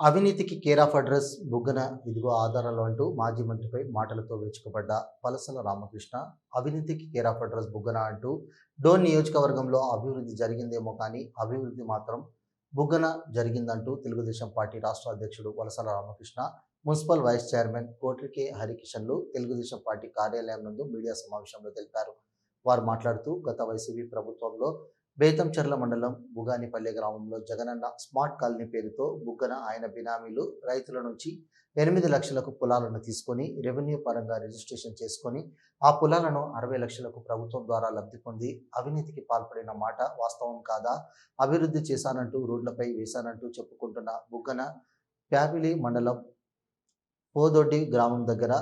అవినీతికి care of address బుగ్గన ఇదిగో ఆధారాలు అంటూ మాజీ మంత్రిపై మాటలతో విరుచుకుపడ్డ పలసల రామకృష్ణ అవినీతికి కేర్ ఆఫ్ అడ్రస్ బుగ్గన అంటూ డోన్ నియోజకవర్గంలో అభివృద్ధి జరిగిందేమో కానీ అభివృద్ధి మాత్రం బుగ్గన జరిగిందంటూ తెలుగుదేశం పార్టీ రాష్ట్ర అధ్యక్షుడు Valasala Ramakrishna municipal vice chairman Kotrike హరికిషన్లు Telugu Desam party కార్యాలయం నందు మీడియా సమావేశంలో తెలిపారు. వారు మాట్లాడుతూ గత వైసీపీ ప్రభుత్వంలో బేతంచెర్ల మండలం బుగానిపల్లె గ్రామంలో జగనన్న స్మార్ట్ కాలనీ పేరుతో బుగ్గన ఆయన బినామీలు రైతుల నుంచి ఎనిమిది లక్షలకు పొలాలను తీసుకొని రెవెన్యూ పరంగా రిజిస్ట్రేషన్ చేసుకొని ఆ పొలాలను అరవై లక్షలకు ప్రభుత్వం ద్వారా లబ్ధి పొంది అవినీతికి పాల్పడిన మాట వాస్తవం కాదా? అభివృద్ధి చేశానంటూ రోడ్లపై వేశానంటూ చెప్పుకుంటున్న బుగ్గన ప్యాబిలి మండలం పోదొడ్డి గ్రామం దగ్గర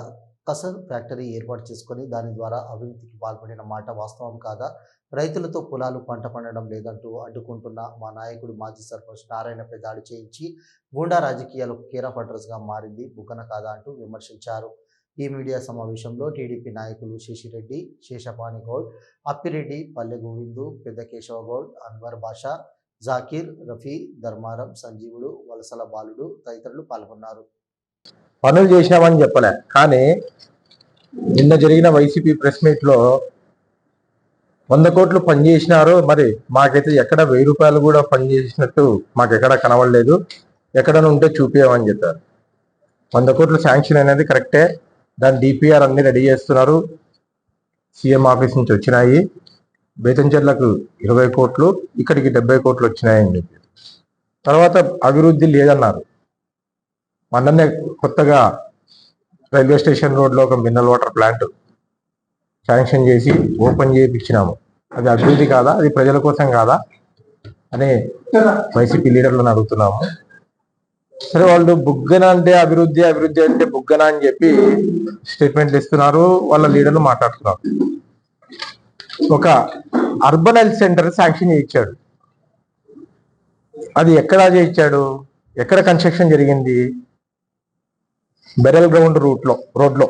కసర్ ఫ్యాక్టరీ ఏర్పాటు చేసుకొని దాని ద్వారా అవినీతికి పాల్పడిన మాట వాస్తవం కాదా? రైతులతో పొలాలు పంట పండడం లేదంటూ అడ్డుకుంటున్న మా నాయకుడు మాజీ సర్పంచ్ నారాయణపై దాడి చేయించి గూండా రాజకీయాలకు కేర్ ఆఫ్ అడ్రస్గా మారింది. బుగ్గన కాదా అంటూ విమర్శించారు. ఈ మీడియా సమావేశంలో టీడీపీ నాయకులు శశిరెడ్డి శేషపాణి గౌడ్ అప్పిరెడ్డి పల్లె గోవిందు పెద్ద కేశవ గౌడ్ అన్వర్ బాషా జాకీర్ రఫీ ధర్మారం సంజీవుడు వలసల బాలుడు తదితరులు పాల్గొన్నారు. పనులు చేసినామని చెప్పలే. కానీ నిన్న జరిగిన వైసీపీ ప్రెస్ మీట్లో వంద కోట్లు పనిచేసినారు మరి మాకైతే ఎక్కడ వెయ్యి రూపాయలు కూడా పనిచేసినట్టు మాకు ఎక్కడ కనబడలేదు. ఎక్కడ ఉంటే చూపించమని చెప్పారు. వంద కోట్లు శాంక్షన్ అనేది కరెక్టే. దాని డిపిఆర్ అన్ని రెడీ చేస్తున్నారు. సీఎం ఆఫీస్ నుంచి వచ్చినాయి. బేతంచెర్లకు ఇరవై కోట్లు ఇక్కడికి డెబ్బై కోట్లు వచ్చినాయని చెప్పి తర్వాత అభివృద్ధి లేదన్నారు. మొన్ననే కొత్తగా రైల్వే స్టేషన్ రోడ్లో ఒక మినరల్ వాటర్ ప్లాంట్ శాంక్షన్ చేసి ఓపెన్ చేయించినాము. అది అభివృద్ధి కాదా? అది ప్రజల కోసం కాదా? అనే వైసీపీ లీడర్లను అడుగుతున్నాము. సరే వాళ్ళు బుగ్గన అంటే అభివృద్ధి అభివృద్ధి అంటే బుగ్గన అని చెప్పి స్టేట్మెంట్లు ఇస్తున్నారు. వాళ్ళ లీడర్లు మాట్లాడుతున్నారు. ఒక అర్బన్ హెల్త్ సెంటర్ శాంక్షన్ చేయించాడు. అది ఎక్కడ చేయించాడు? ఎక్కడ కన్స్ట్రక్షన్ జరిగింది? బెరల్ గ్రౌండ్ రూట్లో రోడ్లో.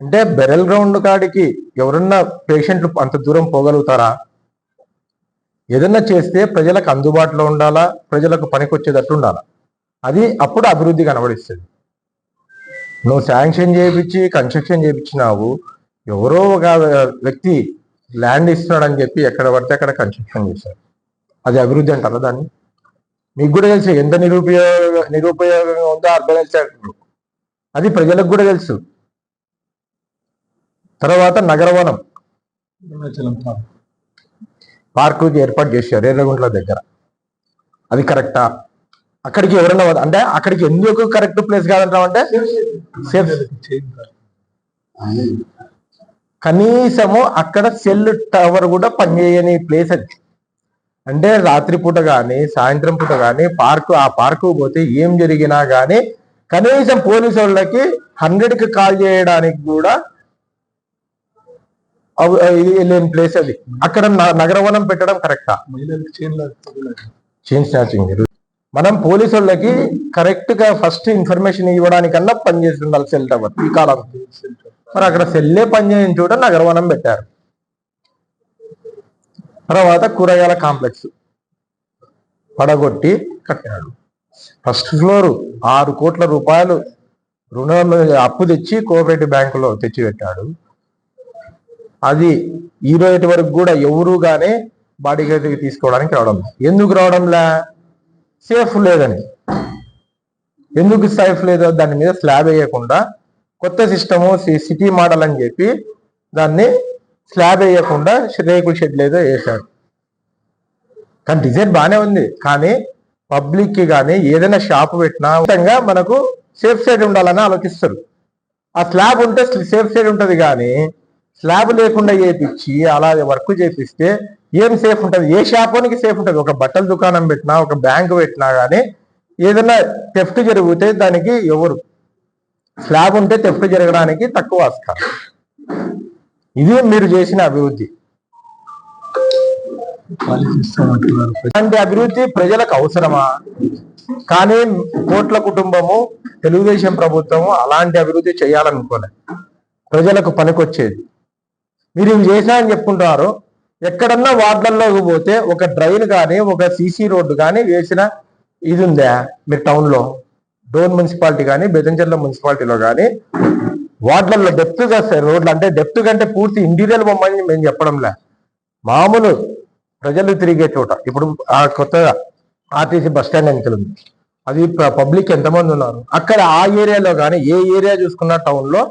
అంటే బెరల్ గ్రౌండ్ కాడికి ఎవరన్నా పేషెంట్లు అంత దూరం పోగలుగుతారా? ఏదన్నా చేస్తే ప్రజలకు అందుబాటులో ఉండాలా? ప్రజలకు పనికొచ్చేటట్టు ఉండాలా? అది అప్పుడు అభివృద్ధి కనబడిస్తుంది. నువ్వు శాంక్షన్ చేయించి కన్స్ట్రక్షన్ చేయించినావు ఎవరో ఒక వ్యక్తి ల్యాండ్ ఇస్తున్నాడని చెప్పి ఎక్కడ పడితే అక్కడ కన్స్ట్రక్షన్ చేశారు. అది అభివృద్ధి అంటారా దాన్ని? మీకు కూడా తెలిసి ఎంత నిరుపయోగ నిరుపయోగంగా ఉందో అర్బన్ అది ప్రజలకు కూడా తెలుసు. తర్వాత నగరవనం. పార్కు. ఏర్పాటు చేశారు ఎర్రగుంట్ల దగ్గర. అది కరెక్టా అక్కడికి ఎవరన్నా అంటే అక్కడికి ఎందుకు కరెక్ట్ ప్లేస్ కాదంటాం అంటే? కనీసము అక్కడ సెల్ టవర్ కూడా పనిచేయని ప్లేస్ అది. అంటే రాత్రిపూట కానీ సాయంత్రం పూట కానీ పార్కు ఆ పార్కు పోతే ఏం జరిగినా కానీ కనీసం పోలీసు వాళ్ళకి హండ్రెడ్కి కాల్ చేయడానికి కూడా ఇది లేని ప్లేస్ అది. అక్కడ నగరవనం పెట్టడం కరెక్టా? చైన్ స్నాచింగ్ మనం పోలీసు వాళ్ళకి కరెక్ట్గా ఫస్ట్ ఇన్ఫర్మేషన్ ఇవ్వడానికన్నా పనిచేసి ఉండాలి సెల్ టవర్ ఈ కాలం. మరి అక్కడ సెల్లే పనిచేయని చోట నగరవనం పెట్టారు. తర్వాత కూరగాయల కాంప్లెక్స్ పడగొట్టి కట్టాడు ఫస్ట్ ఫ్లోర్ ఆరు కోట్ల రూపాయలు. రుణం అప్పు తెచ్చి కోఆపరేటివ్ బ్యాంకులో తెచ్చి పెట్టాడు అది ఈ రోజు వరకు కూడా ఎవరు కానీ బాడీ తీసుకోవడానికి రావడం ఎందుకు రావడంలా సేఫ్ లేదని. ఎందుకు సేఫ్ లేదు? దాని మీద స్లాబ్ వేయకుండా కొత్త సిస్టము సిటీ మోడల్ అని చెప్పి దాన్ని స్లాబ్ వేయకుండా రేకుల షెడ్ ఏదో వేశాడు. కానీ డిజైన్ బాగానే ఉంది. కానీ పబ్లిక్కి కానీ ఏదైనా షాప్ పెట్టినా మొత్తంగా మనకు సేఫ్ సైడ్ ఉండాలని ఆలోచిస్తారు. ఆ స్లాబ్ ఉంటే సేఫ్ సైడ్ ఉంటుంది కానీ స్లాబ్ లేకుండా చేపించి అలా వర్క్ చేపిస్తే ఏం సేఫ్ ఉంటుంది? ఏ షాపోనికి సేఫ్ ఉంటుంది? ఒక బట్టల దుకాణం పెట్టినా ఒక బ్యాంక్ పెట్టినా కానీ ఏదైనా టెఫ్ట్ జరిగితే దానికి ఎవరు? స్లాబ్ ఉంటే టెఫ్ట్ జరగడానికి తక్కువ ఆస్కారం. ఇది మీరు చేసిన అభివృద్ధి. అలాంటి అభివృద్ధి ప్రజలకు అవసరమా? కానీ కోట్ల కుటుంబము తెలుగుదేశం ప్రభుత్వము అలాంటి అభివృద్ధి చేయాలనుకోలే. ప్రజలకు పనికొచ్చేది. మీరు ఇవి చేశారని చెప్పుకుంటున్నారు ఎక్కడన్నా వార్డుల్లోకి పోతే ఒక డ్రైన్ కానీ ఒక సీసీ రోడ్డు కానీ వేసిన ఇది ఉందా? మీరు టౌన్లో డోన్ మున్సిపాలిటీ కానీ బెదంచెర్ల మున్సిపాలిటీలో కానీ వార్డులలో డెప్త్ చేస్తాయి రోడ్లు అంటే డెప్త్ కంటే పూర్తి ఇంటీరియర్ బొమ్మని మేము చెప్పడంలే. మామూలు ప్రజలు తిరిగే చోట ఇప్పుడు ఆ కొత్తగా ఆర్టీసీ బస్ స్టాండ్ వెనుకలు ఉంది. అది పబ్లిక్ ఎంతమంది ఉన్నారు? అక్కడ ఆ ఏరియాలో కానీ ఏ ఏరియా చూసుకున్న టౌన్లో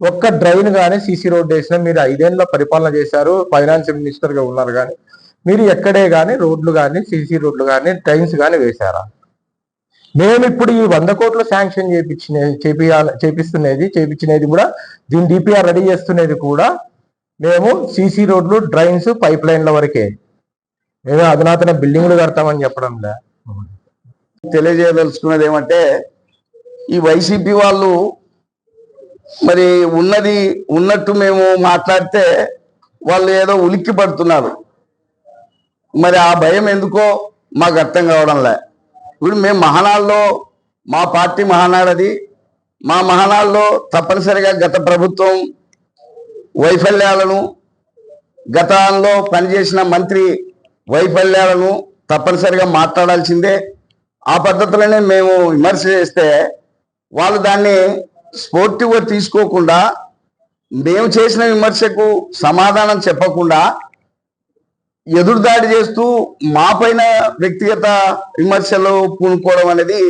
ఒక్క డ్రైన్ కానీ సీసీ రోడ్ వేసినా మీరు ఐదేళ్ళ పరిపాలన చేశారు ఫైనాన్స్ మినిస్టర్గా ఉన్నారు కానీ మీరు ఎక్కడే కానీ రోడ్లు కానీ సీసీ రోడ్లు కానీ ట్రైన్స్ కానీ వేశారా? మేము ఇప్పుడు ఈ వంద కోట్లు శాంక్షన్ చేపించిన చేపియాల చేపిస్తున్నది చేపించినది కూడా దీని డిపిఆర్ రెడీ చేస్తున్నది కూడా మేము సీసీ రోడ్లు డ్రైన్స్ పైప్ లైన్ల వరకే. ఏదో అధునాతన బిల్డింగ్లు కడతామని చెప్పడం లే తెలియజేయదలుచుకున్నది ఏమంటే ఈ వైసీపీ వాళ్ళు మరి ఉన్నది ఉన్నట్టు మేము మాట్లాడితే వాళ్ళు ఏదో ఉలిక్కి పడుతున్నారు. మరి ఆ భయం ఎందుకో మాకు అర్థం కావడంలే ఇప్పుడు మేము మహానాడులో మా పార్టీ మహానాడది మా మహానాడులో తప్పనిసరిగా గత ప్రభుత్వం వైఫల్యాలను గతంలో పనిచేసిన మంత్రి వైఫల్యాలను తప్పనిసరిగా మాట్లాడాల్సిందే. ఆ పద్ధతిలోనే మేము విమర్శ చేస్తే వాళ్ళు దాన్ని స్పోర్టివ్గా తీసుకోకుండా మేము చేసిన విమర్శకు సమాధానం చెప్పకుండా ఎదురుదాడి చేస్తూ మా పైన వ్యక్తిగత విమర్శలు పూనుకోవడం అనేది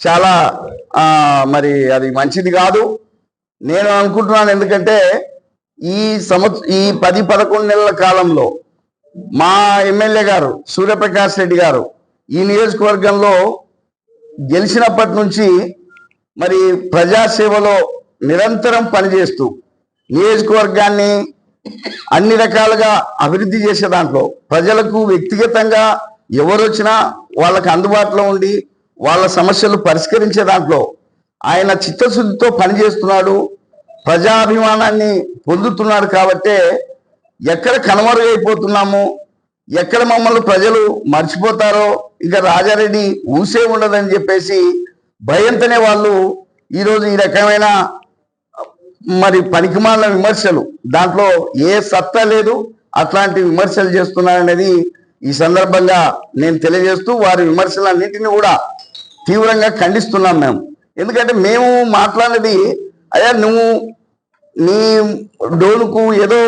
చాలా మరి అది మంచిది కాదు. నేను అనుకుంటున్నాను ఎందుకంటే ఈ సంవత్సరం ఈ పది పదకొండు నెలల కాలంలో మా ఎమ్మెల్యే గారు సూర్యప్రకాష్ రెడ్డి గారు ఈ నియోజకవర్గంలో గెలిచినప్పటి నుంచి మరి ప్రజాసేవలో నిరంతరం పనిచేస్తూ నియోజకవర్గాన్ని అన్ని రకాలుగా అభివృద్ధి చేసే దాంట్లో ప్రజలకు వ్యక్తిగతంగా ఎవరు వచ్చినా వాళ్ళకి అందుబాటులో ఉండి వాళ్ళ సమస్యలు పరిష్కరించే దాంట్లో ఆయన చిత్తశుద్ధితో పనిచేస్తున్నాడు ప్రజాభిమానాన్ని పొందుతున్నాడు కాబట్టే ఎక్కడ కనుమరుగైపోతున్నాము ఎక్కడ మమ్మల్ని ప్రజలు మర్చిపోతారో? ఇక రాజారెడ్డి ఊసే ఉండదని చెప్పేసి భయంతోనే వాళ్ళు ఈరోజు ఈ రకమైన మరి పనికిమాలిన విమర్శలు. దాంట్లో ఏ సత్తా లేదు అట్లాంటి విమర్శలు చేస్తున్నారనేది ఈ సందర్భంగా నేను తెలియజేస్తూ వారి విమర్శలన్నింటినీ కూడా తీవ్రంగా ఖండిస్తున్నాం మేము. ఎందుకంటే మేము మాట్లాడినది అయ్యా నువ్వు నీ డోలుకు ఏదో